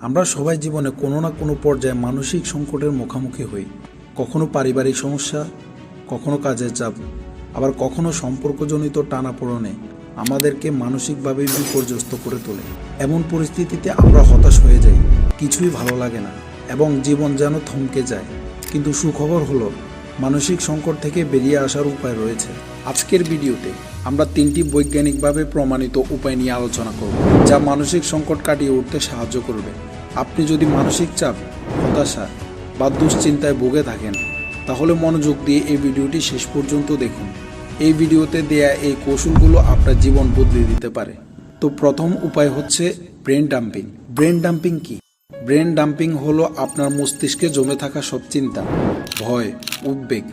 আমরা সবাই জীবনে কোনো না কোনো পর্যায়ে মানসিক সংকটের মুখোমুখি হই। কখনো পারিবারিক সমস্যা, কখনো কাজের চাপ, আবার কখনো সম্পর্কজনিত টানাপোড়নে আমাদেরকে মানসিকভাবে বিপর্যস্ত করে তোলে। এমন পরিস্থিতিতে আমরা হতাশ হয়ে যাই, কিছুই ভালো লাগে না, এবং জীবন যেন থমকে যায়। কিন্তু সুখবর হলো, মানসিক সংকট থেকে বেরিয়ে আসার উপায় রয়েছে। আজকের ভিডিওতে আমরা তিনটি বৈজ্ঞানিকভাবে প্রমাণিত উপায় নিয়ে আলোচনা করব, যা মানসিক সংকট কাটিয়ে উঠতে সাহায্য করবে। আপনি যদি মানসিক চাপ, হতাশা বা দুশ্চিন্তায় ভুগে থাকেন, তাহলে মনোযোগ দিয়ে এই ভিডিওটি শেষ পর্যন্ত দেখুন। এই ভিডিওতে দেয়া এই কৌশলগুলো আপনার জীবন বদলে দিতে পারে। তো প্রথম উপায় হচ্ছে ব্রেন ডাম্পিং। ব্রেন ডাম্পিং কি? ব্রেন ডাম্পিং হলো আপনার মস্তিষ্কে জমে থাকা সব চিন্তা, ভয়, উদ্বেগ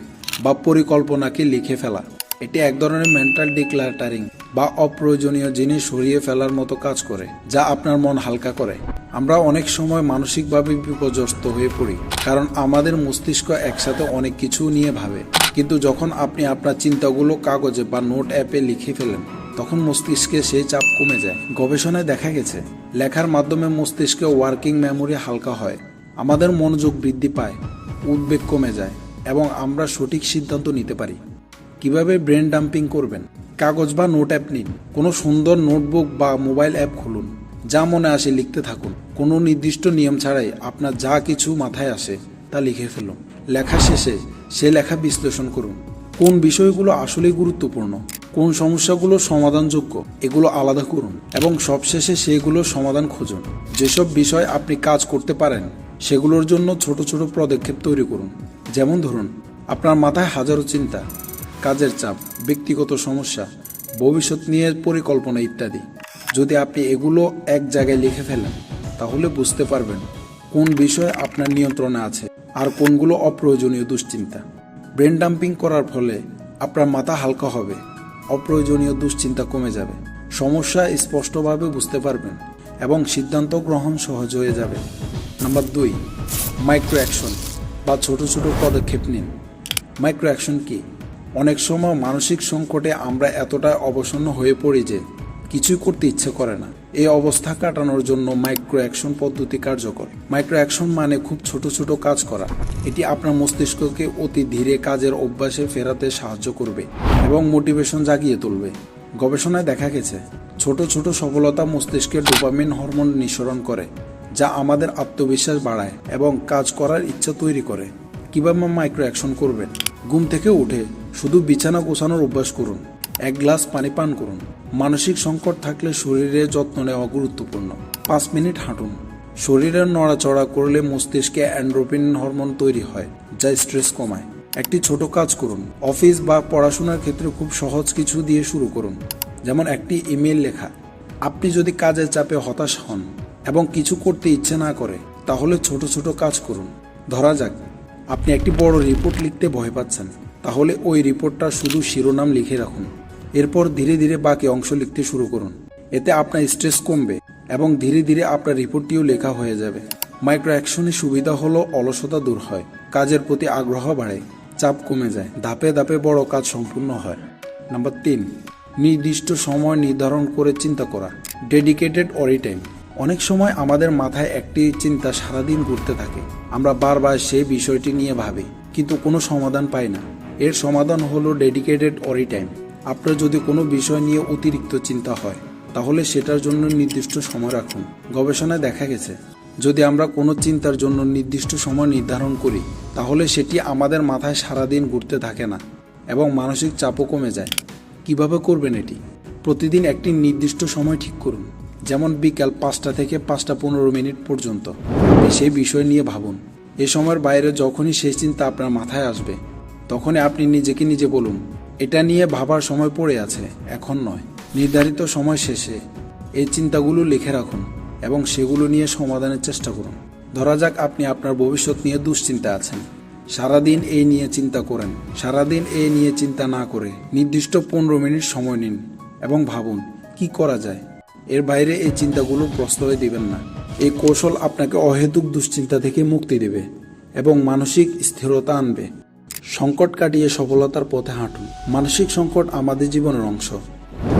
বা পরিকল্পনাকে লিখে ফেলা। এটি এক ধরনের মেন্টাল ডিক্লাটারিং বা অপ্রয়োজনীয় জিনিস সরিয়ে ফেলার মতো কাজ করে, যা আপনার মন হালকা করে। আমরা অনেক সময় মানসিকভাবে বিপর্যস্ত হয়ে পড়ি, কারণ আমাদের মস্তিষ্ক একসাথে অনেক কিছু নিয়ে ভাবে। কিন্তু যখন আপনি আপনার চিন্তাগুলো কাগজে বা নোট অ্যাপে লিখে ফেলেন, তখন মস্তিষ্কে সেই চাপ কমে যায়। গবেষণায় দেখা গেছে, লেখার মাধ্যমে মস্তিষ্কে ওয়ার্কিং মেমোরি হালকা হয়, আমাদের মনোযোগ বৃদ্ধি পায়, উদ্বেগ কমে যায়, এবং আমরা সঠিক সিদ্ধান্ত নিতে পারি। কীভাবে ব্রেন ডাম্পিং করবেন? কাগজ বা নোট অ্যাপ নিন। কোনো সুন্দর নোটবুক বা মোবাইল অ্যাপ খুলুন। যা মনে আসে লিখতে থাকুন। কোনো নির্দিষ্ট নিয়ম ছাড়াই আপনার যা কিছু মাথায় আসে তা লিখে ফেলুন। লেখা শেষে সে লেখা বিশ্লেষণ করুন। কোন বিষয়গুলো আসলেই গুরুত্বপূর্ণ? কোন সমস্যাগুলো সমাধানযোগ্য? এগুলো আলাদা করুন এবং সবশেষে সেগুলোর সমাধান খুঁজুন। যেসব বিষয় আপনি কাজ করতে পারেন, সেগুলোর জন্য ছোট ছোট পদক্ষেপ তৈরি করুন। যেমন ধরুন, আপনার মাথায় হাজারো চিন্তা, কাজের চাপ, ব্যক্তিগত সমস্যা, ভবিষ্যৎ নিয়ে পরিকল্পনা ইত্যাদি। যদি আপনি এগুলো এক জায়গায় লিখে ফেলেন, তাহলে বুঝতে পারবেন কোন বিষয় আপনার নিয়ন্ত্রণে আছে আর কোনগুলো অপ্রয়োজনীয় দুশ্চিন্তা। ব্রেন ডাম্পিং করার ফলে আপনার মাথা হালকা হবে, অপ্রয়োজনীয় দুশ্চিন্তা কমে যাবে, সমস্যা স্পষ্টভাবে বুঝতে পারবেন এবং সিদ্ধান্ত গ্রহণ সহজ হয়ে যাবে। নাম্বার দুই মাইক্রো অ্যাকশন বা ছোট ছোট পদক্ষেপ নিন। মাইক্রো অ্যাকশন কি? অনেক সময় মানসিক সংকটে আমরা এতটা অবসন্ন হয়ে পড়ি যে কিছুই করতে ইচ্ছে করে না। এই অবস্থা কাটানোর জন্য মাইক্রো অ্যাকশন পদ্ধতি কার্যকর। মাইক্রো অ্যাকশন মানে খুব ছোট ছোট কাজ করা। এটি আপনার মস্তিষ্ককে অতি ধীরে কাজের অভ্যাসে ফেরাতে সাহায্য করবে এবং মোটিভেশন জাগিয়ে তুলবে। গবেষণায় দেখা গেছে, ছোট ছোট সফলতা মস্তিষ্কের ডোপামিন হরমোন নিঃসরণ করে, যা আমাদের আত্মবিশ্বাস বাড়ায় এবং কাজ করার ইচ্ছা তৈরি করে। কীভাবে মাইক্রো অ্যাকশন করবেন? ঘুম থেকে উঠে শুধু বিছানা গোছানোর অভ্যাস করুন। এক গ্লাস পানি পান করুন। মানসিক সংকট থাকলে শরীরে যত্ন নেওয়া গুরুত্বপূর্ণ। পাঁচ মিনিট হাঁটুন। শরীরের নড়াচড়া করলে মস্তিষ্কে অ্যান্ড্রোপিন হরমোন তৈরি হয়, যা স্ট্রেস কমায়। একটি ছোট কাজ করুন। অফিস বা পড়াশোনার ক্ষেত্রে খুব সহজ কিছু দিয়ে শুরু করুন, যেমন একটি ইমেল লেখা। আপনি যদি কাজের চাপে হতাশ হন এবং কিছু করতে ইচ্ছে না করে, তাহলে ছোট ছোট কাজ করুন। ধরা যাক, আপনি একটি বড় রিপোর্ট লিখতে ভয় পাচ্ছেন, তাহলে ওই রিপোর্টটা শুধু শিরোনাম লিখে রাখুন। এরপর ধীরে ধীরে বাকি অংশ লিখতে শুরু করুন। এতে আপনার স্ট্রেস কমবে এবং ধীরে ধীরে আপনার রিপোর্টটিও লেখা হয়ে যাবে। মাইক্রো অ্যাকশনের সুবিধা হলো অলসতা দূর হয়, কাজের প্রতি আগ্রহ বাড়ে, চাপ কমে যায়, ধাপে ধাপে বড় কাজ সম্পূর্ণ হয়। নাম্বার তিন, নির্দিষ্ট সময় নির্ধারণ করে চিন্তা করা ডেডিকেটেড অরি টাইম অনেক সময় আমাদের মাথায় একটি চিন্তা সারাদিন ঘুরতে থাকে, আমরা বারবার সেই বিষয়টি নিয়ে ভাবি, কিন্তু কোনো সমাধান পাই না। এর সমাধান হলো ডেডিকেটেড অরি টাইম আপনার যদি কোনো বিষয় নিয়ে অতিরিক্ত চিন্তা হয়, তাহলে সেটার জন্য নির্দিষ্ট সময় রাখুন। গবেষণায় দেখা গেছে, যদি আমরা কোনো চিন্তার জন্য নির্দিষ্ট সময় নির্ধারণ করি, তাহলে সেটি আমাদের মাথায় সারাদিন ঘুরতে থাকে না এবং মানসিক চাপও কমে যায়। কীভাবে করবেন এটি? প্রতিদিন একটি নির্দিষ্ট সময় ঠিক করুন, যেমন বিকাল পাঁচটা থেকে পাঁচটা পনেরো মিনিট পর্যন্ত। সেই বিষয় নিয়ে ভাবুন। এ সময়ের বাইরে যখনই সেই চিন্তা আপনার মাথায় আসবে, তখনই আপনি নিজেকে নিজে বলুন এটা নিয়ে ভাবার সময় পড়ে আছে, এখন নয়। নির্ধারিত সময় শেষে এই চিন্তাগুলো লিখে রাখুন এবং সেগুলো নিয়ে সমাধানের চেষ্টা করুন। ধরা যাক আপনি আপনার ভবিষ্যৎ নিয়ে দুশ্চিন্তা আছেন। সারাদিন এই নিয়ে চিন্তা করেন, সারাদিন এই নিয়ে চিন্তা না করে নির্দিষ্ট পনেরো মিনিট সময় নিন এবং ভাবুন, কি করা যায়? এর বাইরে এই চিন্তাগুলো প্রশ্রয় দিবেন না। এই কৌশল আপনাকে অহেতুক দুশ্চিন্তা থেকে মুক্তি দেবে এবং মানসিক স্থিরতা আনবে। সংকট কাটিয়ে সফলতার পথে হাঁটুন মানসিক সংকট আমাদের জীবনের অংশ।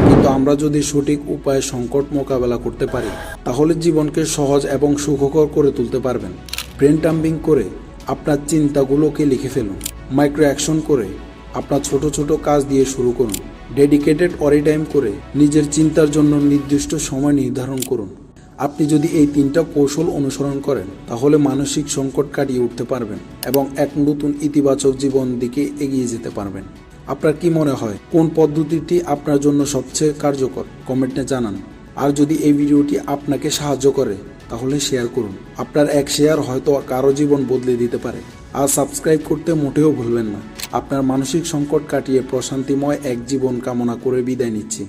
কিন্তু আমরা যদি সঠিক উপায়ে সংকট মোকাবেলা করতে পারি, তাহলে জীবনকে সহজ এবং সুখকর করে তুলতে পারবেন। ব্রেন টাম্বিং করে আপনার চিন্তাগুলোকে লিখে ফেলুন। মাইক্রো অ্যাকশন করে আপনার ছোট ছোট কাজ দিয়ে শুরু করুন। ডেডিকেটেড অরি টাইম করে নিজের চিন্তার জন্য নির্দিষ্ট সময় নির্ধারণ করুন। আপনি যদি এই তিনটা কৌশল অনুসরণ করেন, তাহলে মানসিক সংকট কাটিয়ে উঠতে পারবেন এবং এক নতুন ইতিবাচক জীবন দিকে এগিয়ে যেতে পারবেন। আপনার কি মনে হয়, কোন পদ্ধতিটি আপনার জন্য সবচেয়ে কার্যকর? কমেন্টে জানান। আর যদি এই ভিডিওটি আপনাকে সাহায্য করে, তাহলে শেয়ার করুন। আপনার এক শেয়ার হয়তো কারও জীবন বদলে দিতে পারে। আর সাবস্ক্রাইব করতে মোটেও ভুলবেন না। আপনার মানসিক সংকট কাটিয়ে প্রশান্তিময় এক জীবন কামনা করে বিদায় নিচ্ছি।